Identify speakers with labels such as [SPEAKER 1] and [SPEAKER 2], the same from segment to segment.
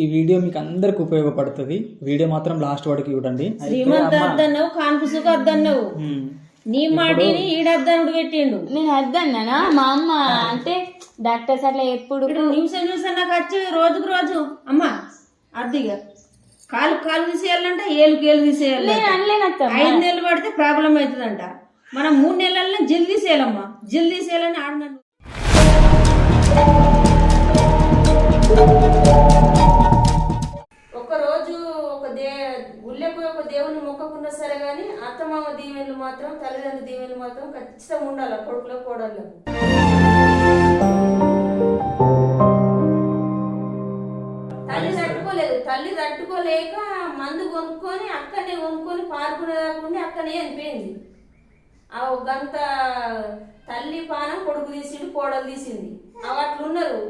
[SPEAKER 1] ఈ వీడియో మీకు అందరికి ఉపయోగపడుతుంది. వీడియో మాత్రం లాస్ట్ వరకు చూడండి
[SPEAKER 2] శ్రీమంత్ అద్దన్నావు కాన్పుసుకు అద్దన్నావు నీ మాటిని ఈడద్దనుడు పెట్టిండు.
[SPEAKER 3] నేను వద్దన్నానా మా అమ్మ అంటే డాక్టర్స్ అట్లా ఎప్పుడు
[SPEAKER 2] నిమిషం నిమిషం నాకు వచ్చి రోజుకు రోజు అమ్మా అద్దిగా కాలు కాలు తీసేయాలంటే ఏలుకి ఏలు తీసేయాలి
[SPEAKER 3] నేను అనలేను
[SPEAKER 2] ఐదు నెలలు పడితే ప్రాబ్లం అవుతుందంట. మనం మూడు నెలల్లో జల్ తీసేయాలమ్మా. జల్ తీసేయాలని ఆడినాను దే గుళ్ళకు ఒక దేవుని మొక్కకున్నా సరే గాని అత్తమామ దీవెనలు మాత్రం తల్లిదండ్రుల దీవెనలు మాత్రం ఖచ్చితంగా ఉండాలి కొడుకులో కోడళ్ళకు. తల్లి తట్టుకోలేదు. తల్లి తట్టుకోలేక మందు కొనుక్కొని అక్కడనే కొనుక్కొని పాల్గొనే కాకుండా అక్కడనే అనిపోయింది ఆ గంట తల్లి పానం కొడుకు తీసిండు కోడలు తీసింది. అవి అట్లున్నారు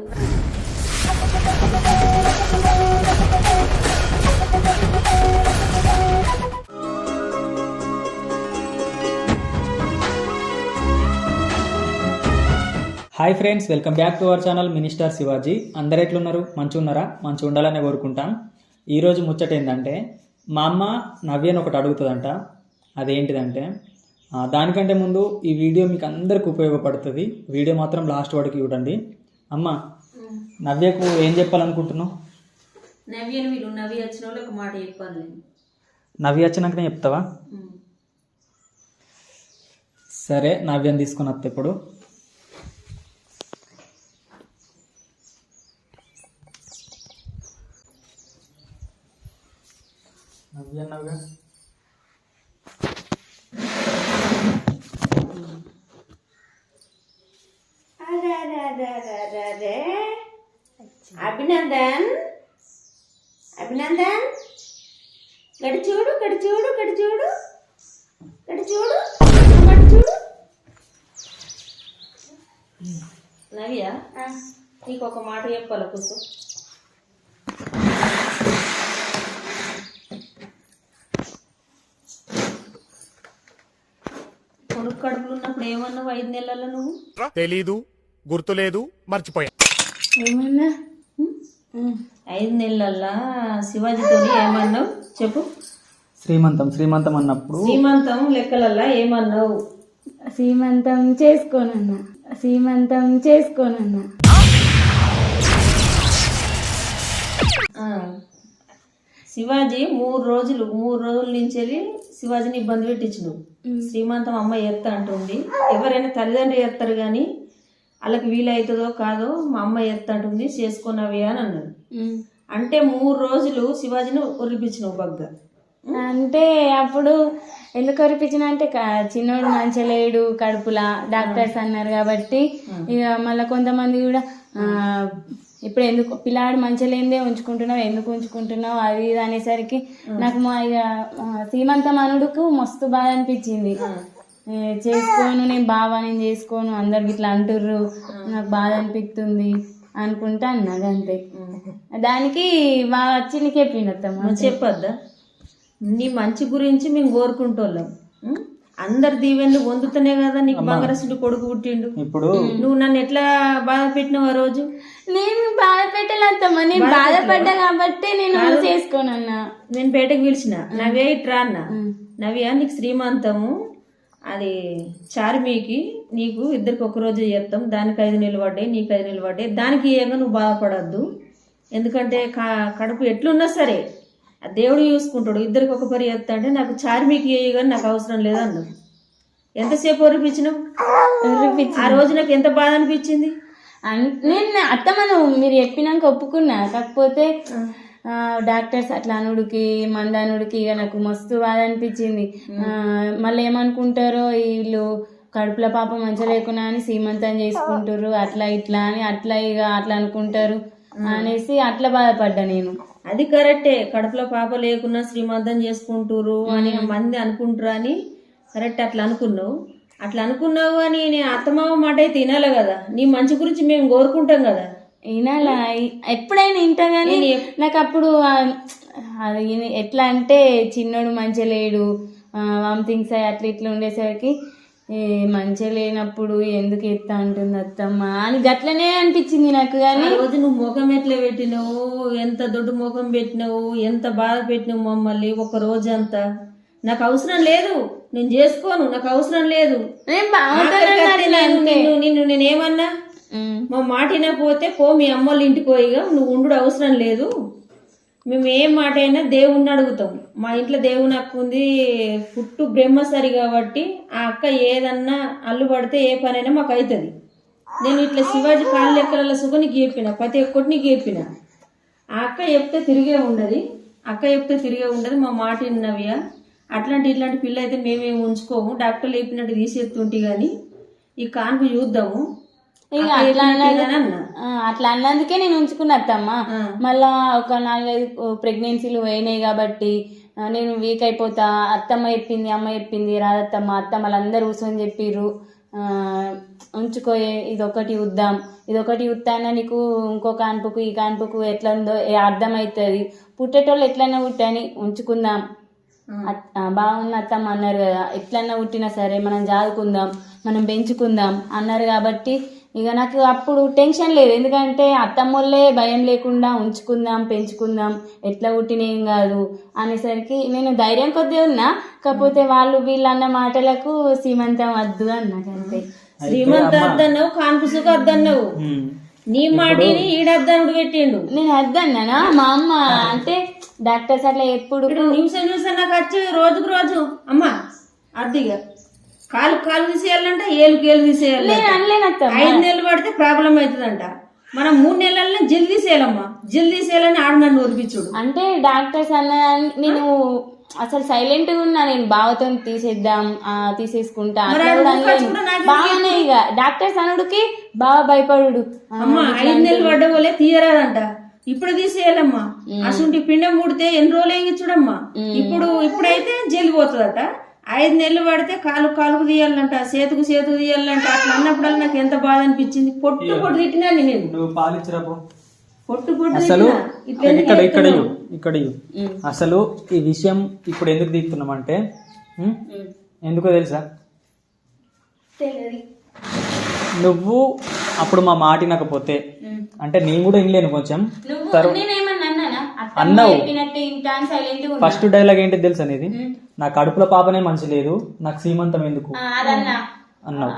[SPEAKER 1] hi friends welcome back to our channel minister Shivaji. అందరు ఎట్లున్నారు? మంచి ఉన్నారా మంచి ఉండాలని కోరుకుంటాం. ఈరోజు ముచ్చట ఏంటంటే మా అమ్మ నవ్యని ఒకటి అడుగుతుందంట. అదేంటిదంటే దానికంటే ముందు ఈ వీడియో మీకు అందరికి ఉపయోగపడుతుంది. వీడియో మాత్రం లాస్ట్ వరకు చూడండి. అమ్మ నవ్యకు ఏం చెప్పాలనుకుంటున్నావు?
[SPEAKER 2] నవ్యని వీళ్ళు నవ్వి వచ్చిన వాళ్ళు ఒక మాట చెప్పాలి.
[SPEAKER 1] నవ్య వచ్చినాకనే చెప్తావా. సరే నవ్యని తీసుకుని వస్తా ఇప్పుడు. నవ్య నవ్య
[SPEAKER 2] అభినందన్. అభినందన్. గడి చూడు గడి చూడు గడి చూడు. గడి చూడు గడి చూడు. నవ్య? నీకు ఒక మాట చెప్పాలి కూర్చో. కొడుకు కడుపులు ఉన్నప్పుడు ఏమన్నావు? ఐదు నెలల్లో నువ్వు?
[SPEAKER 4] తెలీదు గుర్తులేదు మర్చిపోయా.
[SPEAKER 3] ఏమన్నా?
[SPEAKER 2] ఐదు నెలల్లో శివాజీతో ఏమన్నావు? చెప్పు.
[SPEAKER 1] శ్రీమంతం శ్రీమంతం అన్నప్పుడు
[SPEAKER 2] శ్రీమంతం లెక్కలల్లా ఏమన్నావు?
[SPEAKER 3] సీమంతం చేసుకోనన్నా. సీమంతం చేసుకోనన్నా.
[SPEAKER 2] ఆ. శివాజీ మూడు రోజులు మూడు రోజుల నుంచి వెళ్ళి శివాజీని ఇబ్బంది పెట్టించు శ్రీమంతం అమ్మ ఎత్త అంటుంది. ఎవరైనా తల్లిదండ్రి ఎత్తారు కానీ వాళ్ళకి వీలవుతుందో కాదో మా అమ్మ ఎత్త అంటుంది చేసుకున్నవి అని అన్నాడు అంటే మూడు రోజులు శివాజీని ఉరిపించినావు బగ్గ.
[SPEAKER 3] అంటే అప్పుడు ఎందుకు అనిపించిన అంటే చిన్నోడు మంచిగా లేడు కడుపులా డాక్టర్స్ అన్నారు కాబట్టి ఇక మళ్ళీ కొంతమంది కూడా ఇప్పుడు ఎందుకు పిల్లాడు మంచిగా లేనిదే ఉంచుకుంటున్నావు ఎందుకు ఉంచుకుంటున్నావు అది ఇది అనేసరికి నాకు మా ఇక సీమంతం అనుడుకు మస్తు బాధ అనిపించింది. చేసుకోను నేను బావా నేను చేసుకోను అందరికి ఇట్లా అంటుర్రు నాకు బాధ అనిపిస్తుంది అనుకుంటా అన్నది అంతే. దానికి బాగా వచ్చి నీకు చెప్పిండు అత్తమ్మ
[SPEAKER 2] మనం చెప్పొద్దా? నీ మంచి గురించి మేము కోరుకుంటోళ్ళం? అందరి దీవెనలు పొందుతూనే కదా నీకు బంగారసుడు కొడుకు పుట్టిండు.
[SPEAKER 1] ఇప్పుడు
[SPEAKER 2] నువ్వు నన్ను ఎట్లా బాధ పెట్టినావు ఆ రోజు?
[SPEAKER 3] నేను బాధ పెట్టలేదమ్మా నేను బాధపడ్డా కాబట్టి నేను చేసుకోనన్నా.
[SPEAKER 2] నేను బయటకు పిలిచిన నవ్య ఇట్రా అన్న. నవ్య నీకు శ్రీమంతము. అది చార్మీకి నీకు ఇద్దరికి ఒక రోజు చేస్తాం దానికి ఐదు నెలలు పడ్డాయి నీకు ఐదు నెలలు పడ్డాయి. దానికి ఏమో నువ్వు బాధపడద్దు. ఎందుకంటే క- కడుపు ఎట్లున్నా సరే ఆ దేవుడు చూసుకుంటాడు ఇద్దరికి ఒక పరి చేస్తా అంటే నాకు చార్మీకి వేయ కానీ నాకు అవసరం లేదు అన్నావు ఎంతసేపు ఒరిపించినావు? ఆ రోజు నాకు ఎంత బాధ అనిపించింది?
[SPEAKER 3] అన్- నేను అత్తమ్మను మీరు చెప్పినాక ఒప్పుకున్నా. కాకపోతే డాక్టర్స్ అట్లా అనుడికి మందానుడికి ఇక నాకు మస్తు బాధ అనిపించింది. మళ్ళీ ఏమనుకుంటారో వీళ్ళు కడుపుల పాప మంచిగా లేకున్నా అని సీమంతం చేసుకుంటారు అట్లా ఇట్లా అని అట్లా ఇక అట్లా అనుకుంటారు అనేసి అట్లా బాధపడ్డా నేను.
[SPEAKER 2] అది కరెక్టే కడుపులో పాప లేకున్నా శ్రీమంతం చేసుకుంటారు అని మంది అనుకుంటారు అని కరెక్ట్ అట్లా అనుకున్నావు. అట్లా అనుకున్నావు అని నేను అత్తమామ మాట అయితే తినాలి కదా. నీ మంచి గురించి మేము కోరుకుంటాం కదా.
[SPEAKER 3] వినాలా ఎప్పుడైనా వింటా కానీ నాకు అప్పుడు అది ఎట్లా అంటే చిన్నోడు మంచిగా లేడు వామిటింగ్స్ అయ్యి అట్లా ఇట్లా ఉండేసరికి ఏ మంచిగా లేనప్పుడు ఎందుకు ఎత్తా అంటుంది అత్తమ్మ అని గట్లనే అనిపించింది నాకు కానీ
[SPEAKER 2] రోజు నువ్వు ముఖం ఎట్లా పెట్టినావు? ఎంత దొడ్డు ముఖం పెట్టినావు? ఎంత బాధ పెట్టినావు మమ్మల్ని ఒక రోజు అంతా నాకు అవసరం లేదు నేను చేసుకోను నాకు అవసరం లేదు.
[SPEAKER 3] నేను బాగుంటానని
[SPEAKER 2] ఆఖరికి
[SPEAKER 3] అట్లా
[SPEAKER 2] నేను-
[SPEAKER 3] అంతే.
[SPEAKER 2] మా మాట వినకపోతే పో మీ అమ్మోళ్ళ ఇంటికి పోయిగా నువ్వు ఉండు అవసరం లేదు. మేము ఏ మాట అయినా దేవుణ్ణి అడుగుతాం. మా ఇంట్లో దేవుని అక్క ఉంది పుట్టు బ్రహ్మసరి కాబట్టి ఆ అక్క ఏదన్నా అల్లు పడితే ఏ పనైనా మాకు అవుతుంది నేను ఇట్లా శివాజీ కాళ్ళు లెక్కల సుఖ నీకు చెప్పిన ప్రతి ఒక్కటి నీకు చెప్పిన ఆ అక్క చెప్తే తిరిగే ఉండదు అక్క చెప్తే తిరిగే ఉండదు మా మాట విన్నవియా అట్లాంటి ఇట్లాంటి పిల్ల అయితే మేమేమి ఉంచుకోము. డాక్టర్లు చెప్పినట్టు తీసేస్తుంటే కానీ ఈ కాన్పు చూద్దాము.
[SPEAKER 3] ఇక అట్లా అన్నందుకే నేను ఉంచుకున్న అత్తమ్మ. మళ్ళా ఒక నాలుగైదు ప్రెగ్నెన్సీలు పోయినాయి కాబట్టి నేను వీక్ అయిపోతా. అత్తమ్మ చెప్పింది అమ్మ చెప్పింది రాదత్తమ్మ అత్తమ్మ వాళ్ళందరూ కూర్చొని చెప్పిర్రు ఉంచుకోయే ఇదొకటి ఉద్దాం. ఇదొకటి ఉత్తాన నీకు ఇంకో కాన్పుకు ఈ కాన్పుకు ఎట్లా ఉందో అర్థమవుతుంది పుట్టేటోళ్ళు ఎట్లయినా పుట్టని ఉంచుకుందాం. బాగున్న అత్తమ్మ అన్నారు కదా ఎట్లన్నా పుట్టినా సరే మనం చదువుకుందాం మనం పెంచుకుందాం అన్నారు కాబట్టి ఇక నాకు అప్పుడు టెన్షన్ లేదు. ఎందుకంటే అత్తమ్మోళ్ళే భయం లేకుండా ఉంచుకుందాం పెంచుకుందాం ఎట్లా పుట్టిన ఏం కాదు అనేసరికి నేను ధైర్యం కొద్దిగా ఉన్నా. కాకపోతే వాళ్ళు వీళ్ళు అన్న మాటలకు సీమంతం వద్దు అన్నాకంతే
[SPEAKER 2] శ్రీమంత్ అద్దన్నావు సుఖ అద్దన్నావు. నీ మాటిని ఈడద్దనుడు పెట్టిండు.
[SPEAKER 3] నేను వద్దన్నానా మా అమ్మ అంటే డాక్టర్స్ అట్లా ఎప్పుడు
[SPEAKER 2] నిమిషం నిమిషం నాకు వచ్చి రోజుకు రోజు అమ్మా అద్దిగా కాలు కాలు తీసేయాలంట ఏలుకి ఏలు
[SPEAKER 3] అనలేను అత్తమ్మ.
[SPEAKER 2] ఐదు నెలలు పడితే ప్రాబ్లం అవుతుందంట. మనం మూడు నెలల్లో జల్ తీసేయాలమ్మా. జల్ తీసేయాలని ఆడు నన్ను ఒరిపించుడు
[SPEAKER 3] అంటే డాక్టర్స్ అన్న నేను అసలు సైలెంట్గా ఉన్నా నేను బావతో తీసేద్దాం ఆ, తీసేసుకుంటా బాగానే ఇక. డాక్టర్స్ అనుడికి బాగా భయపడు
[SPEAKER 2] అమ్మా ఐదు నెలలు పడ్డ వాళ్ళే తీయరాదంట. ఇప్పుడు తీసేయాలమ్మా. అసలు పిండం ముడితే ఎన్ని రోజులు చూడమ్మా. ఇప్పుడు ఇప్పుడైతే జల్లి పోతుందట. ఐదు నెలలు పడితే కాలు కాలుకు తీయాలంట చేతుకు చేతుకు తీయాలంట. అట్లా అన్నప్పుడల్లా నాకు ఎంత బాధ అనిపించింది. పొట్టు పొట్టు తిట్టినాను నేను
[SPEAKER 1] నువ్వు
[SPEAKER 2] పొట్టు పొట్టు
[SPEAKER 1] అసలు
[SPEAKER 2] తిట్టినా.
[SPEAKER 1] ఇక్కడ ఇక్కడ ఇక్కడ. అసలు ఈ విషయం ఇప్పుడు ఎందుకు తీస్తున్నామంటే ఉమ్, ఎందుకో తెలుసా? నువ్వు అప్పుడు మా మాట వినకపోతే అంటే నేను కూడా వినలేను కొంచెం
[SPEAKER 3] నువ్వు నేనేమన్నా అన్నానా అత్తమ్మ
[SPEAKER 1] అన్నావు. ఫస్ట్ డైలాగ్ ఏంటి తెలుసా అనేది నా కడుపులో పాపనే మంచి లేదు నాకు సీమంతం ఎందుకు? అన్నావు.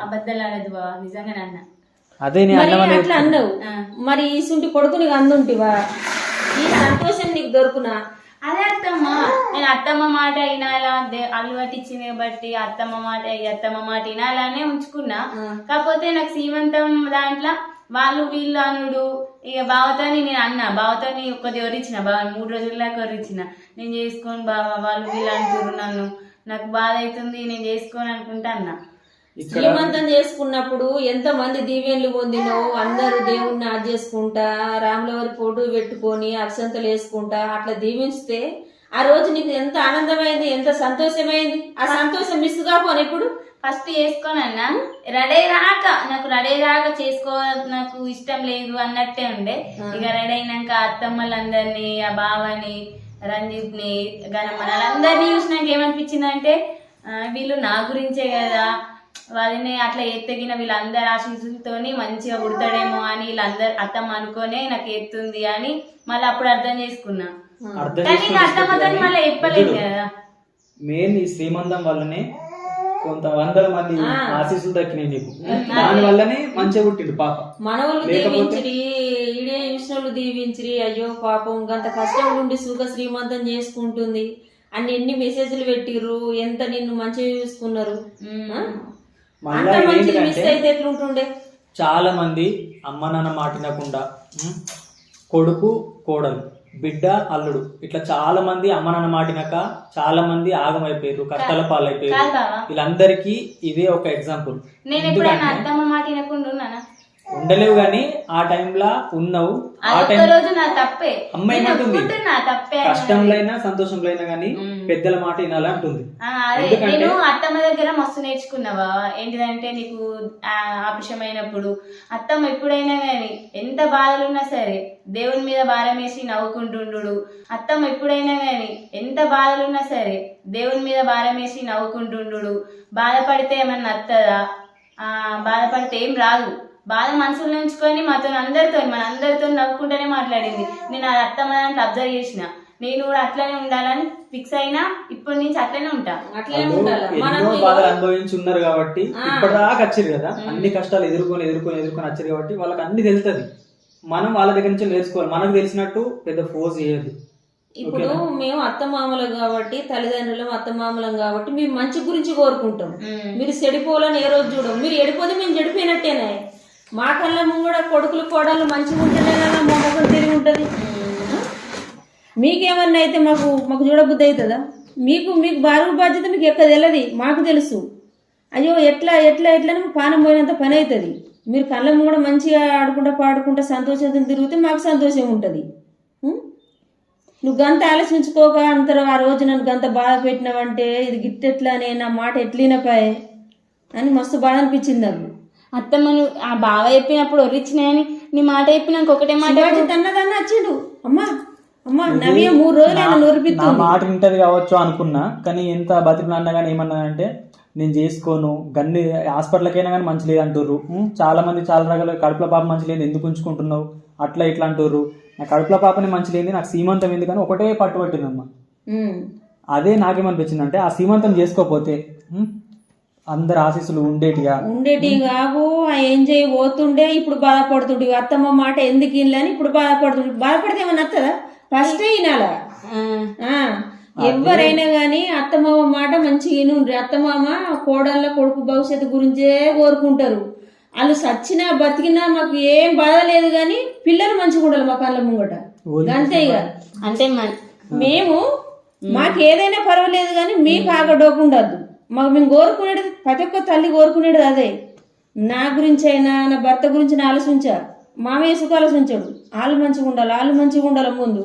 [SPEAKER 1] అదే నేను
[SPEAKER 2] అట్లా అన్నావు. మరి ఈ సుంటి కొడుకు నీకు అందుంటివా? ఈ సంతోషం నీకు దొరుకునా?
[SPEAKER 3] అదే అత్తమ్మ. నేను అత్తమ్మ మాట వినాలా అల్లు పట్టించింది బట్టి అత్తమ్మ మాట అత్తమ్మ మాట వినాలనే ఉంచుకున్నా. కాకపోతే నాకు సీమంతం దాంట్లో వాళ్ళు వీళ్ళు అనుడు. ఇక బావతోని నేను అన్నా బావతోని ఒక్కది ఎవరిచ్చిన? బావ మూడు రోజుల దాకా ఎవరిచ్చిన? నేను చేసుకోను బావ వాళ్ళు వీళ్ళు అంటారు నన్ను. నాకు బాధ అవుతుంది నేను చేసుకోను అనుకుంటా అన్నా.
[SPEAKER 2] శ్రీమంతం చేసుకున్నప్పుడు ఎంత మంది దీవెన్లు పొందినో అందరూ దేవుణ్ణి ఆది చేసుకుంటా రాములవారి ఫోటో పెట్టుకొని అక్షంతలు వేసుకుంటా అట్లా దీవించితే ఆ రోజు నీకు ఎంత ఆనందమైంది ఎంత సంతోషమైంది? ఆ సంతోషం మిస్ కాపోను ఇప్పుడు.
[SPEAKER 3] ఫస్ట్ చేసుకోనన్నా రెడీ రాక నాకు రెడీ రాక చేసుకో నాకు ఇష్టం లేదు అన్నట్టే ఉండే. ఇక రెడీ అయినాక అత్తమ్మలందరినీ ఆ బావని రంజిత్ని గణమ్మని వాళ్ళందరినీ చూసినాక ఏమనిపించిందంటే ఆ, వీళ్ళు నా గురించే కదా. వాళ్ళని అట్లా ఎత్తగిన వీళ్ళందరి ఆశీస్సులతోని మంచిగా ఉడతాడేమో అని వీళ్ళందరు అత్తమ్మ అనుకోనే నాకు ఎత్తుంది అని మళ్ళీ అప్పుడు అర్థం చేసుకున్నా.
[SPEAKER 1] అర్థం
[SPEAKER 3] కానీ అత్తమ్మతో మళ్ళీ చెప్పలేదు కదా.
[SPEAKER 1] మెయిన్ ఈ శ్రీమంతం వల్లనే కొంత వందల మంది ఆశీస్సులు దక్కినాయి నీకు. దాని వల్లనే మంచిగా పుట్టిండు పాప.
[SPEAKER 2] మనవళ్ళు దీవించిరి ఈడే విష్ణువులు దీవించిరి అయ్యో పాపం గంత కష్టం నుండి సుఖ శ్రీమంతం చేసుకుంటుంది. అన్ని ఎన్ని మెసేజ్లు పెట్టిర్రు ఎంత నిన్ను మంచిగా చూసుకున్నారు ఆ?
[SPEAKER 1] మళ్ళా
[SPEAKER 2] అంత మంచి
[SPEAKER 1] ఏంటంటే
[SPEAKER 2] మిస్ అయితే ఎట్లుంటుండే?
[SPEAKER 1] చాలా మంది అమ్మ నాన్న మాట వినకుండా ఉమ్, కొడుకు కోడలు బిడ్డ అల్లుడు. ఇట్లా చాలా మంది అమ్మ నాన్న మాట వినక చాలా మంది ఆగమైపోయారు కష్టాల పాలైపోయారు వీళ్ళందరికీ ఇదే ఒక ఎగ్జాంపుల్.
[SPEAKER 3] నేను ఎప్పుడైనా అత్తమ్మ మాట వినకుండా ఉన్నానా?
[SPEAKER 1] ఉండలేవు కానీ ఆ టైంలో ఉన్నావు. ఆ టైం
[SPEAKER 3] రోజు నా తప్పే.
[SPEAKER 1] అమ్మాయి ఏమంటుంది?
[SPEAKER 3] తప్పే.
[SPEAKER 1] కష్టంలో అయినా సంతోషంలో అయినా కానీ పెద్దల మాట వినాలి అంటుంది.
[SPEAKER 3] నేను అత్తమ్మ దగ్గర మస్తు నేర్చుకున్నావా? ఏంటిదంటే నీకు ఆ, ఆపరేషన్ అయినప్పుడు అత్తమ్మ ఎప్పుడైనా గాని ఎంత బాధలున్నా సరే దేవుని మీద భారం వేసి నవ్వుకుంటుండు అత్తమ్మ ఎప్పుడైనా గాని ఎంత బాధలున్నా సరే దేవుని మీద భారం వేసి నవ్వుకుంటుండు బాధపడితే ఏమన్నా ఆ, బాధపడితే ఏం రాదు. బాధ మనసులో ఉంచుకొని మాతో అందరితో మన అందరితో నవ్వుకుంటూనే మాట్లాడింది. నేను అది అత్తమ్మ దాంట్లో అబ్జర్వ్ చేసిన. నేను కూడా అట్లనే ఉండాలని ఫిక్స్ అయినా ఇప్పటి నుంచి అట్లనే ఉంటా.
[SPEAKER 2] అట్లనే
[SPEAKER 1] వాళ్ళు
[SPEAKER 2] ఉండాలి మనం
[SPEAKER 1] ఎన్నో
[SPEAKER 2] ఇగో-
[SPEAKER 1] బాధలు అనుభవించి ఉన్నారు కాబట్టి ఇప్పటిదాకా వచ్చారు కదా. అన్ని కష్టాలు ఎదుర్కొని ఎదుర్కొని ఎదుర్కొని వచ్చారు కాబట్టి వాళ్ళకి అన్ని తెలుస్తుంది. మనం వాళ్ళ దగ్గర నుంచి నేర్చుకోవాలి. మనకు తెలిసినట్టు పెద్ద ఫోర్స్ చేయదు
[SPEAKER 2] ఇప్పుడు మేము అత్తమామలం కాబట్టి తల్లిదండ్రులం అత్తమామలం కాబట్టి మేము మంచి గురించి కోరుకుంటాం. మీరు చెడిపోవాలని ఏ రోజు చూడం మీరు ఎడిపోతే మేము చెడిపోయినట్టేనే. మా కళ్ళ ముంగడ కొడుకులు కోడలు మంచిగా ఉంటేనే కదా మా ముఖం తిరిగి ఉంటుంది. మీకేమన్నా అయితే మాకు మాకు చూడబుద్ధి అవుతుందా? మీకు మీకు బారుగు బాధ్యత మీకు ఎక్క తెలియదు మాకు తెలుసు. అయ్యో ఎట్లా ఎట్లా ఎట్లా పానం పోయినంత పని అవుతుంది. మీరు కళ్ళ ముంగడ మంచిగా ఆడుకుంటా పాడుకుంటా సంతోషంతో తిరిగితే మాకు సంతోషం ఉంటుంది? నువ్వు గంత ఆలోచించుకోక అంతరు ఆ రోజు నన్ను గంత బాధ పెట్టినావంటే ఇది గిట్టెట్లానే నా మాట ఎట్లినపాయే అని మస్తు బాధ అనిపించింది నాకు.
[SPEAKER 3] అత్తమ్మను ఆ బావ చెప్పినప్పుడు ఒరిచ్చినాయని నీ మాట చెప్పినాక ఒకటే మాట
[SPEAKER 2] తన్నదన్న వచ్చిండు అమ్మా అమ్మా నవ్య మూడు రోజులు ఆయన
[SPEAKER 1] నా
[SPEAKER 2] నొరిపిస్తుంది
[SPEAKER 1] మాట వింటది కావచ్చు అనుకున్నా కానీ ఎంత బతికినా అన్నా కానీ ఏమన్నా అంటే నేను చేసుకోను గన్ని హాస్పిటల్కైనా కానీ మంచి లేదు అంటుర్రు? చాలా మంది చాలా రకాల కడుపుల పాప మంచి లేదు ఎందుకు ఉంచుకుంటున్నావు అట్లా ఇట్లా అంటుర్రు నా కడుపుల పాపని మంచి లేదు నాకు సీమంతం ఎందుకని ఒకటే పట్టుబట్టిందమ్మా. అదే నాకేమనిపించింది అంటే ఆ సీమంతం చేసుకోకపోతే? అందరు ఆశీస్సులు ఉండేటిగా
[SPEAKER 2] ఉండేటి కావు. ఆ ఏం చేయి? పోతుండే ఇప్పుడు బాధపడుతుండే. అత్తమ్మ మాట ఎందుకు ఇల్లని ఇప్పుడు బాధపడుతుండే. బాధపడితే ఏమన్నా వస్తుందా ఫస్ట్ వినాలా? ఎవరైనా గాని అత్తమామ మాట మంచిగా వినుండ్రి. అత్తమామ కోడళ్ళ కొడుకు భవిష్యత్తు గురించే కోరుకుంటారు. వాళ్ళు సచ్చినా బతికినా మాకు ఏం బాధ లేదు కానీ పిల్లలు మంచిగా ఉండాలి మా కళ్ళ ముంగట. అంతే ఇక.
[SPEAKER 3] అంటే మన-
[SPEAKER 2] మేము మాకు ఏదైనా పర్వాలేదు కానీ మీకు ఆగడోకుండద్దు. మాకు మేము కోరుకునేది ప్రతి ఒక్క తల్లి కోరుకునేది అదే. నా గురించి అయినా నా భర్త గురించి నా ఆలోచించా. మామయ్య సుఖ ఆలోచించాడు. వాళ్ళు మంచిగా ఉండాలి వాళ్ళు మంచిగా ఉండాలి ముందు.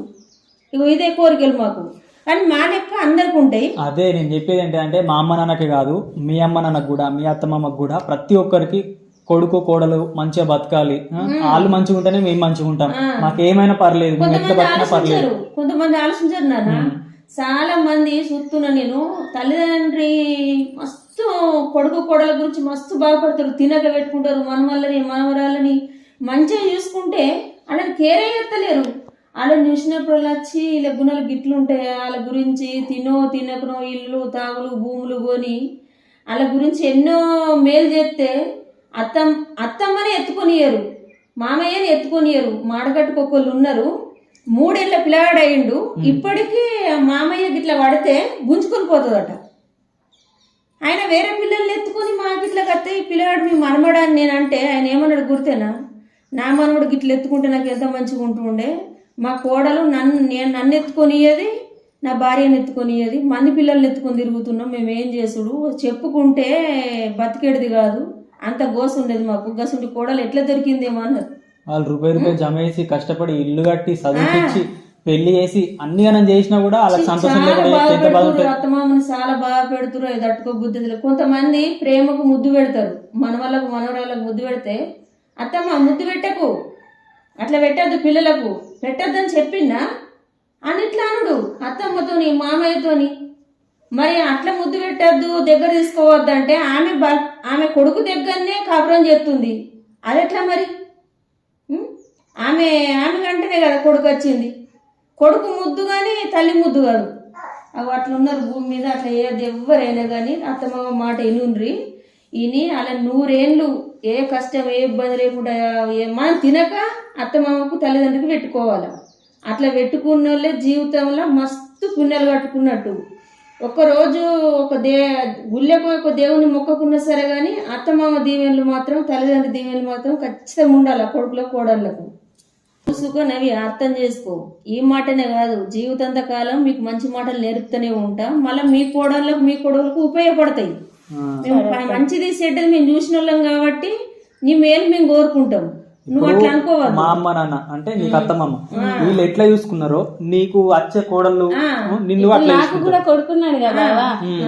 [SPEAKER 2] ఇగో ఇదే కోరికలు మాకు. కానీ మా లెక్క అందరికి ఉంటాయి.
[SPEAKER 1] అదే నేను చెప్పేది ఏంటంటే మా అమ్మ నాన్నకి కాదు మీ అమ్మ నాన్నకు కూడా మీ అత్తమ్మకి కూడా ప్రతి ఒక్కరికి కొడుకు కోడలు మంచిగా బతకాలి? వాళ్ళు మంచిగా ఉంటేనే మేము మంచిగా ఉంటాం. మాకు ఏమైనా పర్లేదు మేము ఎట్లా
[SPEAKER 2] కొంతమంది
[SPEAKER 1] బతికినా పర్లేదు.
[SPEAKER 2] కొంతమంది ఆలోచించారు నాన్న. చాలా మంది చూస్తున్నా నేను తల్లిదండ్రి మస్తు కొడుకు కోడల గురించి మస్తు బాగుపడతారు తినక పెట్టుకుంటారు మనవల్లని మనవరాలని మంచిగా చూసుకుంటే వాళ్ళని కేరే ఎత్తలేరు వాళ్ళని చూసినప్పుడు వాళ్ళు వచ్చి ఇలా గుణాలు గిట్లు ఉంటాయి వాళ్ళ గురించి తినో తినకునో ఇల్లు తాగులు భూములు కొని వాళ్ళ గురించి ఎన్నో మేలు చేస్తే అత్తమ్ అత్తమ్మని ఎత్తుకొనియరు మామయ్యని ఎత్తుకొనియరు మాడగట్టుకొకళ్ళు ఉన్నారు మూడేళ్ళ పిల్లగాడు అయిండు ఇప్పటికీ మామయ్య గిట్ల పడితే గుంజుకొని పోతుందట. ఆయన వేరే పిల్లల్ని ఎత్తుకొని మా గిట్ల కత్తే ఈ పిల్లగాడు మీ మనమడాన్ని నేను అంటే ఆయన ఏమన్నాడు గుర్తేనా? నా మనవడు గిట్ల ఎత్తుకుంటే నాకు ఎంత మంచిగా ఉంటుండే? మా కోడలు నన్ను నేను నన్ను ఎత్తుకొనియది నా భార్యను ఎత్తుకొనియది మంది పిల్లల్ని ఎత్తుకొని తిరుగుతున్నాం మేము ఏం చేసుడు? చెప్పుకుంటే బతికేడిది కాదు అంత గోసు ఉండేది మాకు. గసుంటి కోడలు ఎట్లా దొరికిందేమో అన్నది.
[SPEAKER 1] వాళ్ళు రూపాయి రూపాయి జమ చేసి కష్టపడి ఇల్లు కట్టి చదివించి పెళ్ళి చేసి అన్ని గనం చేసినా కూడా వాళ్ళకి సంతోషం
[SPEAKER 2] అత్తమామని చాలా బాగా పెడుతురు తట్టుకో బుద్ధి. కొంతమంది ప్రేమకు ముద్దు పెడతారు. మన వాళ్ళకు మనవరాళ్ళకు ముద్దు పెడితే అత్తమ్మ ముద్దు పెట్టకు. అట్లా పెట్టద్దు పిల్లలకు. పెట్టద్దని చెప్పిందా? అన్నిట్లా అనుడు. అత్తమ్మతోని మామయ్యతోని. మరి అట్లా ముద్దు పెట్టద్దు దగ్గర తీసుకోవద్దంటే ఆమె ఆమె కొడుకు దగ్గరనే కాపురం చేస్తుంది. అది ఎట్లా మరి? ఆమె ఆమె కంటేనే కదా కొడుకు వచ్చింది కొడుకు ముద్దు కానీ తల్లి ముద్దు కాదు అవి అట్లా ఉన్నారు భూమి మీద అట్లా ఏది ఎవ్వరైనా కానీ అత్తమ్మ మాట ఎనుండ్రి. ఇని అలా నూరేళ్ళు ఏ కష్టం ఏ ఇబ్బంది లేకుండా మనం తినక అత్తమామకు తల్లిదండ్రులకు పెట్టుకోవాలి. అట్లా పెట్టుకున్న వాళ్ళే జీవితంలో మస్తు పుణ్యాలు కట్టుకున్నట్టు. ఒకరోజు ఒక దే గుళ్ళకు ఒక దేవుని మొక్కకున్నా సరే కానీ అత్తమామ దీవెనలు మాత్రం తల్లిదండ్రుల దీవెనలు మాత్రం ఖచ్చితంగా ఉండాలి కొడుకులకు కోడళ్ళకు. చూసుకొని అవి అర్థం చేసుకో. ఈ మాటనే కాదు జీవితాంత కాలం మీకు మంచి మాటలు నేర్పుతూనే ఉంటా. మళ్ళీ మీ కోడళ్ళకు మీ కొడుకులకు ఉపయోగపడతాయి.
[SPEAKER 1] ఆ,
[SPEAKER 2] మేము ప- మంచిది చెడ్డది మేము చూసిన వాళ్ళం కాబట్టి నీ మేలు మేము కోరుకుంటాం.
[SPEAKER 1] మా అమ్మ నాన్న అంటే నీకు అత్తమ్మ వీళ్ళు ఎట్లా చూసుకున్నారో నీకు వచ్చే కోడళ్ళు నిన్ను అట్లా
[SPEAKER 3] నాకు కూడా కొడుకున్నాడు కదా.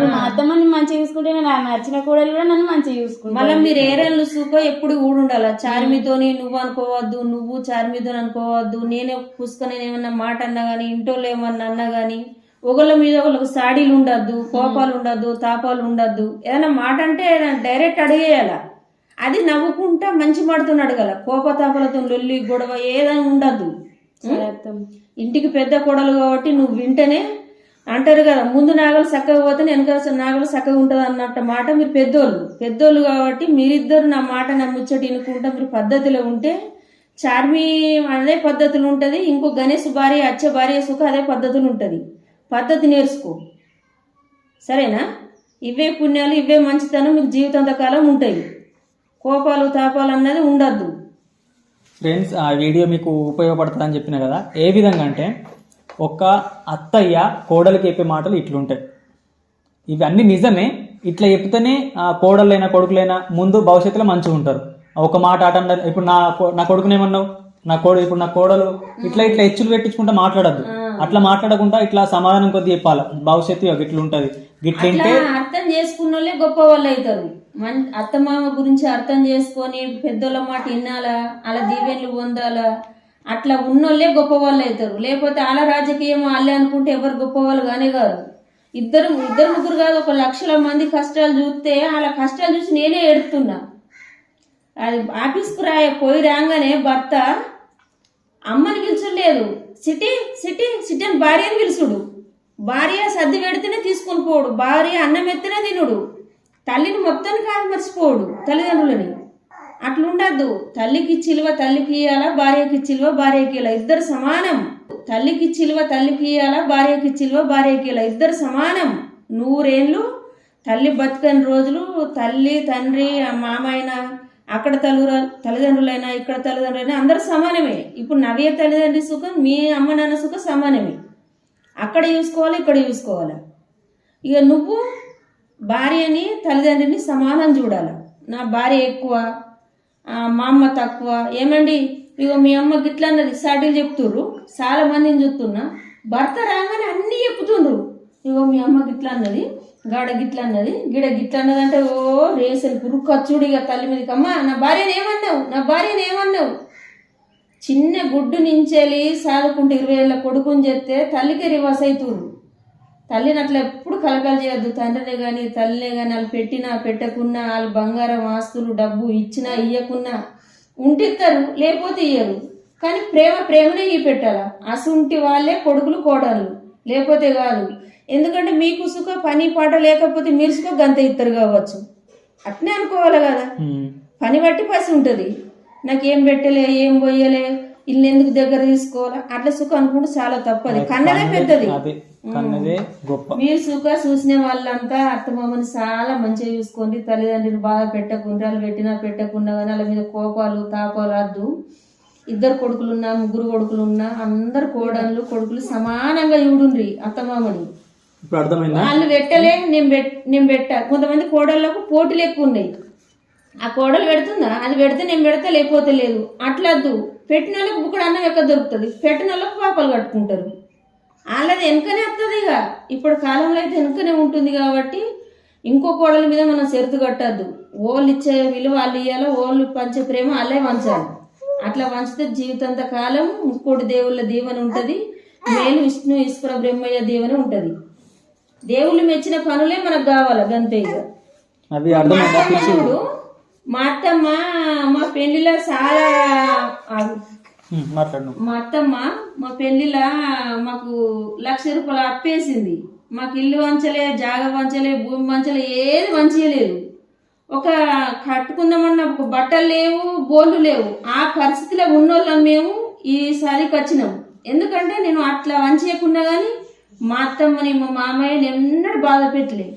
[SPEAKER 3] మా అత్తమ్మని మంచిగా చూసుకుంటే నాకు నచ్చిన కూడలు కూడా నన్ను మంచిగా చూసుకుంటాను
[SPEAKER 2] మళ్ళీ మీరు ఏరేళ్ళు సూకో ఎప్పుడు ఊడుండాల చార్మితోని నువ్వు అనుకోవద్దు నువ్వు చార్మితో అనుకోవద్దు నేనే పుసుకొని ఏమన్నా మాట అన్నా గానీ ఇంటోళ్ళు ఏమన్నా అన్నా గానీ ఒకళ్ళ మీద ఒకళ్ళకి సాడీలు ఉండద్దు కోపాలు ఉండద్దు తాపాలు ఉండద్దు. ఏదైనా మాట అంటే డైరెక్ట్ అడిగేయాల? అది నవ్వుకుంటా మంచి మాటతో అడగాల కోపతాపాలతో లొల్లి గొడవ ఏదైనా
[SPEAKER 3] అత్తమ్మ.
[SPEAKER 2] ఇంటికి పెద్ద కోడలు కాబట్టి నువ్వు వింటేనే అంటారు కదా ముందు నాగలు చక్కగా పోతే వెనక నాగలు చక్కగా ఉంటుంది అన్నట్టు మాట మీరు పెద్దోళ్ళు. పెద్దోళ్ళు కాబట్టి మీరిద్దరు నా మాట నా ముచ్చటి వినుకుంటా మీరు పద్ధతిలో ఉంటే చార్మి అదే పద్ధతులు ఉంటుంది ఇంకో గణేష్ భార్య అచ్చ భార్య సుఖ అదే పద్ధతులు ఉంటుంది. పద్ధతి నేర్చుకో. సరేనా? ఇవే పుణ్యాలు ఇవే మంచితనం మీకు జీవితాంతకాలం ఉంటాయి. కోపాలు తాపాలు అన్నది ఉండద్దు.
[SPEAKER 1] ఫ్రెండ్స్ ఆ వీడియో మీకు ఉపయోగపడుతుందని చెప్పిన కదా ఏ విధంగా అంటే ఒక అత్తయ్య కోడలికి చెప్పే మాటలు ఇట్లుంటాయి. ఇవన్నీ నిజమే ఇట్లా చెప్తేనే ఆ కోడలైనా కొడుకులైనా ముందు భవిష్యత్తులో మంచిగా ఉంటారు. ఒక మాట ఆట ఇప్పుడు నా నా కొడుకునేమన్నావు నా కోడ ఇప్పుడు నా కోడలు. ఇట్లా ఇట్లా హెచ్చులు పెట్టించుకుంటా మాట్లాడద్దు. అట్లా మాట్లాడకుండా ఇట్లా సమాధానం కొద్ది చెప్పాలి. భవిష్యత్తు ఇగో ఇట్లా ఉంటది గిట్లింటే
[SPEAKER 2] అర్థం చేసుకున్న వాళ్ళే గొప్ప వాళ్ళు అవుతారు. మన్ అత్తమామ గురించి అర్థం చేసుకొని పెద్దోళ్ళ మాట వినాలా? అలా దీవెన్లు పొందాలా? అట్లా ఉన్నోళ్ళే గొప్పవాళ్ళు అవుతారు. లేకపోతే అలా రాజకీయం వాళ్ళే అనుకుంటే ఎవరు గొప్పవాళ్ళు కానీ కాదు. ఇద్దరు ఇద్దరు ముగ్గురు కాదు ఒక లక్షల మంది కష్టాలు చూస్తే అలా కష్టాలు చూసి నేనే ఎడుతున్నా అది ఆఫీస్కు రాయ పోయి రాగానే భర్త అమ్మని పిలిచలేదు సిటీ సిటీ సిటీ అని భార్యని పిలుచుడు. భార్య సర్ది పెడితేనే తీసుకొని పోడు. భార్య అన్నం ఎత్తనే తినుడు. తల్లిని మొత్తం కాదు మర్చిపోడు తల్లిదండ్రులని. అట్లుండద్దు. తల్లికి చిలువ తల్లికి ఇయ్యాలా భార్యకి చిలువ భార్యకి ఇలా ఇద్దరు సమానం. తల్లికి చిలువ తల్లికి ఇయ్యాలా భార్యకి చిలువ భార్యకి ఇలా ఇద్దరు సమానం. నూరేళ్ళు తల్లి బతుకని రోజులు తల్లి తండ్రి మామైన అక్కడ తల్లి తల్లిదండ్రులైనా ఇక్కడ తల్లిదండ్రులైనా అందరూ సమానమే. ఇప్పుడు నవ్య తల్లిదండ్రి సుఖం మీ అమ్మ నాన్న సుఖం సమానమే. అక్కడ చూసుకోవాలి ఇక్కడ చూసుకోవాలి? ఇక నువ్వు భార్యని తల్లిదండ్రిని సమానం చూడాలి. నా భార్య ఎక్కువ మా అమ్మ తక్కువ. ఏమండి? ఇగో మీ అమ్మ గిట్ల అన్నది సాటిలు చెప్తుర్రు చాలా మందిని చూస్తున్నా. భర్త రాగానే అన్నీ చెప్తుండ్రు. ఇగో మీ అమ్మ గిట్ల అన్నది గాడ గిట్ల అన్నది గిడ గిట్ల అన్నది అంటే ఓ రేసలు పురుగు ఖర్చుడు ఇక తల్లి మీదకి. అమ్మ నా భార్యని ఏమన్నావు? నా భార్యని ఏమన్నావు? చిన్న గుడ్డు నించేలి సాదుకుంటే ఇరవై ఏళ్ళ కొడుకుని చెప్తే తల్లికి రివర్స్ అవుతుర్రు తల్లిని అట్లా ఎప్పుడు కలకలు చేయొద్దు. తండ్రినే కానీ తల్లినే కానీ వాళ్ళు పెట్టినా పెట్టకున్నా వాళ్ళు బంగారం ఆస్తులు డబ్బు ఇచ్చినా ఇయ్యకున్నా ఉంటిస్తారు లేకపోతే ఇయ్యరు. కానీ ప్రేమ ప్రేమనే ఇవి పెట్టాలా. అసుంటి వాళ్ళే కొడుకులు కోడళ్ళు. లేకపోతే కాదు. ఎందుకంటే మీకు సుఖ పని పాట లేకపోతే మీరు సుఖ గంత ఇద్దరు కావచ్చు. అట్నే అనుకోవాలి కదా. పని బట్టి పసి ఉంటుంది. నాకేం పెట్టలే ఏం పోయలే. ఇల్లు ఎందుకు దగ్గర తీసుకోవాలా? అట్లా సుఖం అనుకుంటే చాలా తప్పది. కన్నదే పెద్దది.
[SPEAKER 1] కన్నదే గొప్ప.
[SPEAKER 2] మీరు సుఖ చూసిన వాళ్ళంతా అత్తమామని చాలా మంచిగా చూసుకోండి. తల్లిదండ్రులు బాగా పెట్టకుండా వాళ్ళు పెట్టినా పెట్టకుండా కానీ వాళ్ళ మీద కోపాలు తాపాలు వద్దు ఇద్దరు కొడుకులున్నా ముగ్గురు కొడుకులున్నా అందరు కోడళ్ళు కొడుకులు సమానంగా చూడుండ్రి అత్తమామని.
[SPEAKER 1] ఇప్పుడు అర్థమైందా?
[SPEAKER 2] వాళ్ళు పెట్టలే నేను పెట్ నేను పెట్టా. కొంతమంది కోడళ్ళకు పోటీలు ఎక్కువ ఉన్నాయి. ఆ కోడలు పెడుతుందా? అది పెడితే నేను పెడితే లేకపోతే లేదు. అట్లద్దు. పెట్టిన వాళ్ళకి బుక్కడు అన్నం ఎక్కడ దొరుకుతుంది? పెట్టిన వాళ్ళకి పాపాలు కట్టుకుంటారు. వాళ్ళది వెనుకనే వస్తుంది ఇక. ఇప్పుడు కాలంలో అయితే వెనుకనే ఉంటుంది కాబట్టి ఇంకో కోడల మీద మనం సెరుతు కట్టద్దు. ఓళ్ళు ఇచ్చే విలువ వాళ్ళు ఇవ్వాలి ఓళ్ళు పంచే ప్రేమ వాళ్ళే వంచాలి. అట్లా వంచితే జీవితాంత కాలం ముక్కోటి దేవుళ్ళ దీవెన ఉంటుంది. మేలు విష్ణు ఈశ్వర బ్రహ్మయ్య దీవెన ఉంటుంది. దేవుళ్ళు మెచ్చిన పనులే మనకు కావాలి గంతే ఇక. మా అత్తమ్మ మా పెళ్ళిలో చాలా
[SPEAKER 1] మాట్లాడు.
[SPEAKER 2] మా అత్తమ్మ మా పెళ్ళిలో మాకు లక్ష రూపాయలు అప్పేసింది. మాకు ఇల్లు వంచలే జాగ వంచలే భూమి వంచలే ఏది వంచలేదు. ఒక కట్టుకుందామన్న ఒక బట్టలు లేవు బోళ్ళు లేవు. ఆ పరిస్థితిలో ఉన్నోళ్ళం మేము ఈసారికి వచ్చినాం. ఎందుకంటే నేను అట్లా వంచేయకుండా కానీ మా అత్తమ్మని మా మామయ్యని ఎన్నడూ బాధ పెట్టలేదు.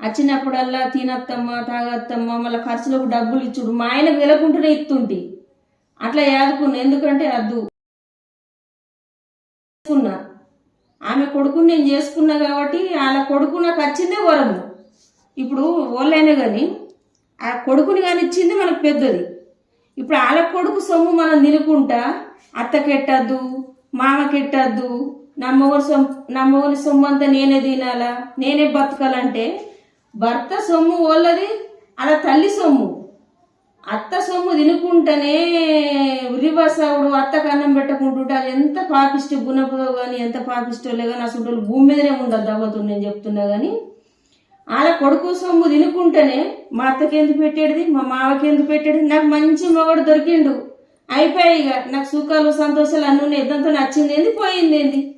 [SPEAKER 2] వచ్చినప్పుడల్లా తినత్తమ్మ తాగత్తమ్మ మళ్ళీ ఖర్చులకు డబ్బులు ఇచ్చుడు మా ఆయనకు వెలకుంటూనే ఇస్తుంటే అట్లా యాదుకున్నా ఎందుకంటే అద్దు. చేసుకున్నా. ఆమె కొడుకుని నేను చేసుకున్నా కాబట్టి వాళ్ళ కొడుకు నాకు వచ్చిందే వరము. ఇప్పుడు ఓళ్ళైనా కానీ ఆ కొడుకుని కానీ ఇచ్చింది మనకు పెద్దది. ఇప్పుడు వాళ్ళ కొడుకు సొమ్ము మనం నిలుకుంటా అత్తకెట్టద్దు మామకెట్టద్దు నా మొగని సొమ్ము నా మొగని సొమ్ము అంతా నేనే తినాలా నేనే బతకాలంటే భర్త సొమ్ము వాళ్ళది అలా తల్లి సొమ్ము. అత్త సొమ్ము తినుకుంటేనే ఉరివాసావుడు అత్త కన్నం పెట్టకుంటుంటే అది ఎంత పాపిష్టి గుణపదో కానీ ఎంత పాపిష్టోలే కానీ అసలు భూమి మీదనే ఉండదు దవ్వతుంది నేను చెప్తున్నా కానీ అలా కొడుకు సొమ్ము తినుకుంటేనే మా అత్తకి ఎందుకు పెట్టేది మా మావకి ఎందుకు పెట్టేది నాకు మంచి మగడు దొరికిండు. అయిపోయాయి ఇక. నాకు సుఖాలు సంతోషాలు అన్నీ ఉన్నాయి. ఇద్దంతో నచ్చింది ఏంది పోయింది ఏంది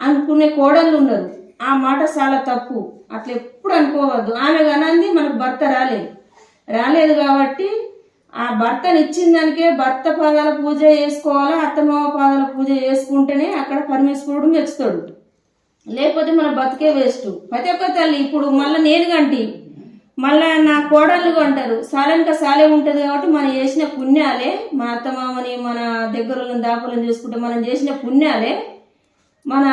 [SPEAKER 2] అనుకునే కోడళ్ళు ఉన్నారు. ఆ మాట చాలా తప్పు. అట్లా ఎప్పుడు అనుకోవద్దు. ఆమె గనంది మనకు భర్త రాలేదు. రాలేదు కాబట్టి ఆ భర్తని ఇచ్చిన దానికే భర్త పాదాల పూజ చేసుకోవాలా అత్తమామ పాదాల పూజ చేసుకుంటేనే అక్కడ పరమేశ్వరుడు మెచ్చుతాడు. లేకపోతే మన బతికే వేస్ట్. ప్రతి ఒక్క తల్లి ఇప్పుడు మళ్ళీ నేను కంటి మళ్ళా నా కోడళ్ళు అంటారు సాలెనక సాలే ఉంటుంది కాబట్టి మనం చేసిన పుణ్యాలే మన అత్తమామని మన దగ్గర దాపులను చేసుకుంటే మనం చేసిన పుణ్యాలే మన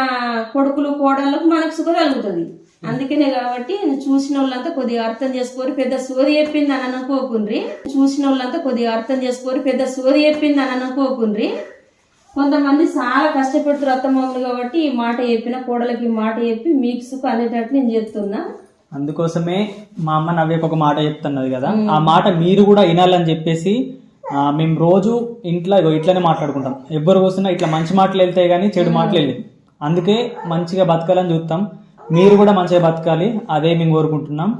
[SPEAKER 2] కొడుకులు కోడళ్ళకు మనకు సుఖ కలుగుతుంది. అందుకనే కాబట్టి చూసిన వాళ్ళంతా కొద్దిగా అర్థం చేసుకోరు. పెద్ద సోది చెప్పింది అని అనుకోకుండ్రి. చూసిన వాళ్ళంతా కొద్దిగా అర్థం చేసుకోరు. పెద్ద సోది చెప్పింది అని అనుకోకుండ్రి. కొంతమంది చాలా కష్టపెడుతారు అత్తమామలు కాబట్టి ఈ మాట చెప్పిన కోడలకి ఈ మాట చెప్పి మీకు సుఖ అనేటట్టు నేను చెప్తున్నా.
[SPEAKER 1] అందుకోసమే మా అమ్మ నవ్వేకి ఒక మాట చెప్తున్నది కదా. ఆ మాట మీరు కూడా వినాలని చెప్పేసి ఆ, మేము రోజు ఇంట్లో ఇట్లనే మాట్లాడుకుంటాం. ఎవ్వరు కూర్చున్నా ఇట్లా మంచి మాటలు వెళ్తాయి కానీ చెడు మాటలు వెళ్ళి. అందుకే మంచిగా బతకాలని చూస్తాం. మీరు కూడా మంచిగా బతకాలి. అదే మేము కోరుకుంటున్నాం.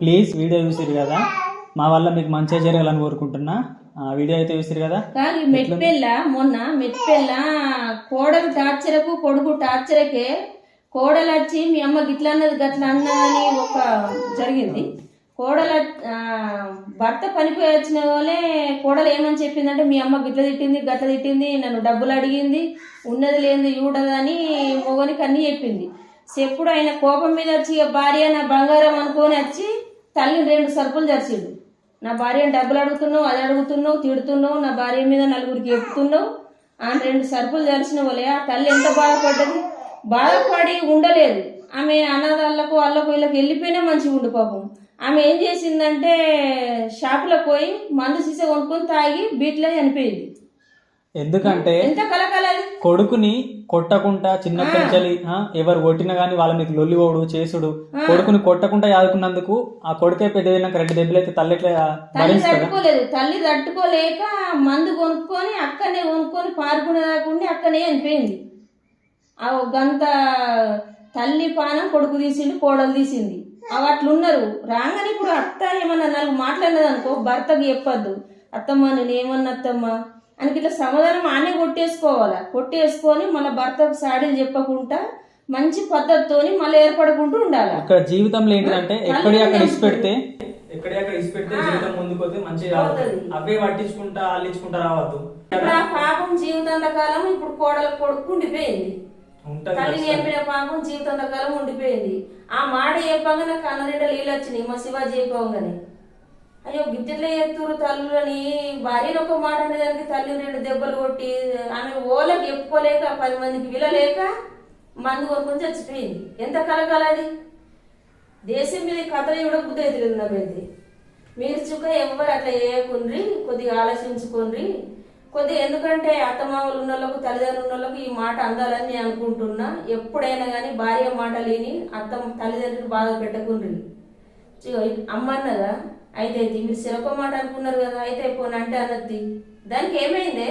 [SPEAKER 1] ప్లీజ్ వీడియో చూసిరు కదా. మా వల్ల మీకు మంచిగా జరగాలని కోరుకుంటున్నా. ఆ, వీడియో అయితే చూసిరు కదా.
[SPEAKER 2] కానీ మెట్పెళ్ళ మొన్న మెట్పెళ్ళ కోడలు టార్చరకు కొడుకు టార్చరకే కోడలు వచ్చి మీ అమ్మ గిట్ల అన్నది గట్ల అన్నదని ఒక జరిగింది. కోడల భర్త పనిపోయి వచ్చిన వాళ్ళే కోడలు ఏమని చెప్పిందంటే మీ అమ్మ గిట్ల తిట్టింది గట్ల తిట్టింది నన్ను డబ్బులు అడిగింది ఉన్నది లేనిది చూడదని మొగనికి అన్నీ చెప్పింది. చెప్పుడు ఆయన కోపం మీద వచ్చి ఇక భార్య నా బంగారం అనుకొని వచ్చి తల్లిని రెండు సరుకులు జరిచిండు నా భార్యను డబ్బులు అడుగుతున్నావు అది అడుగుతున్నావు తిడుతున్నావు నా భార్య మీద నలుగురికి చెప్తున్నావు ఆ రెండు సరుకులు జరిచిన వాళ్ళే ఆ తల్లి ఎంత బాధపడ్డది? బాధపడి ఉండలేదు. ఆమె అనాథాలకు వాళ్ళకు వీళ్ళకి వెళ్ళిపోయినా మంచిగా ఉండు పాపం. ఆమె ఏం చేసిందంటే షాపులో పోయి మందు సీస కొనుక్కొని తాగి బీట్లో చనిపోయింది.
[SPEAKER 1] ఎందుకంటే కొడుకుని కొట్టకుండా చిన్నప్పటి నుంచి ఆ, ఎవరు కొట్టినా గానీ వాళ్ళ మీకు లొల్లిపోడు చేసుడు. కొడుకుని కొట్టకుండా యాదుకున్నందుకు ఆ కొడుకే పెద్ద అయినాక రెండు దెబ్బలు అయితే తల్లి
[SPEAKER 2] తట్టుకోలేదు. తల్లి తట్టుకోలేక మందు కొనుక్కొని అక్కనే కొనుక్కొని పారుకునే దాకుండా అక్కనే చనిపోయింది. ఆ గంత తల్లి పానం కొడుకు తీసిండు కోడలు తీసింది. అవి అట్లున్నారు రాగానే ఇప్పుడు అత్త ఏమన్నా నాలుగు మాట్లాడినది అనుకో భర్తకు చెప్పొద్దు. అత్తమ్మ నేను ఏమన్నా అత్తమ్మ? అని ఇట్లా సమాధానం ఆనే కొట్టేసుకోవాలా? కొట్టేసుకొని మళ్ళీ భర్తకు సాడీలు చెప్పకుండా మంచి పద్ధతితోని మళ్ళీ ఏర్పడుకుంటూ ఉండాలి?
[SPEAKER 1] ఇక్కడ జీవితంలో ఏంటంటే ఎక్కడి అక్కడ ఇసి పెడితే ఎక్కడి అక్కడ ఇసి పెడితే జీవితం ముందుకు పోతే మంచిగా రావద్దు అవే పట్టించుకుంటా అల్లించుకుంటా రావద్దు.
[SPEAKER 2] ఇప్పుడు ఆ పాపం జీవితాంత కాలం ఇప్పుడు కోడల కొడుకు ఉండిపోయింది.
[SPEAKER 1] ఉంటది
[SPEAKER 2] తల్లి చెప్పిన పాపం జీవితాంత కాలం ఉండిపోయింది. ఆ మాట చెప్పంగా నాకు అన్నరెండు నీళ్ళు వచ్చినాయి మా శివాజీ చెప్పంగానే అయ్యో గిట్టెట్లే ఎత్తురు తల్లులని? భార్యను ఒక మాట అనేదానికి తల్లి రెండు దెబ్బలు కొట్టి ఆమె ఓలకు చెప్పుకోలేక పది మందికి విలలేక మందు కొనుక్కొని చచ్చిపోయింది. ఎంత కలకాలది దేశం మీద కథలు ఇవ్వడం బుద్ధి అవుతుంది నాకైతే. మీరు చుక్క ఎవరు అట్లా చేయకుండ్రి కొద్దిగా ఆలోచించుకోండి కొద్దిగా ఎందుకంటే అత్తమామలు ఉన్న వాళ్ళకు తల్లిదండ్రులు ఉన్న వాళ్ళకు ఈ మాట అందాలని నేను అనుకుంటున్నా. ఎప్పుడైనా కానీ భార్య మాట లేని అత్త తల్లిదండ్రులు బాధ పెట్టకుండ్రి. అమ్మ అన్నదా? అయితే మీరు సిరొక మాట అనుకున్నారు కదా అయితే పోనీ అంటే అనద్ది. దానికి ఏమైందే?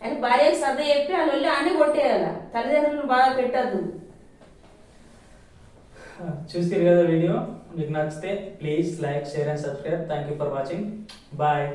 [SPEAKER 2] అని భార్యకి సర్ద చెప్పి వాళ్ళు వెళ్ళి అన్నీ కొట్టేయాల. తల్లిదండ్రులను బాగా పెట్టద్దు.
[SPEAKER 1] చూసారు కదా వీడియో? మీకు నచ్చితే please like share and subscribe. Thank you for watching bye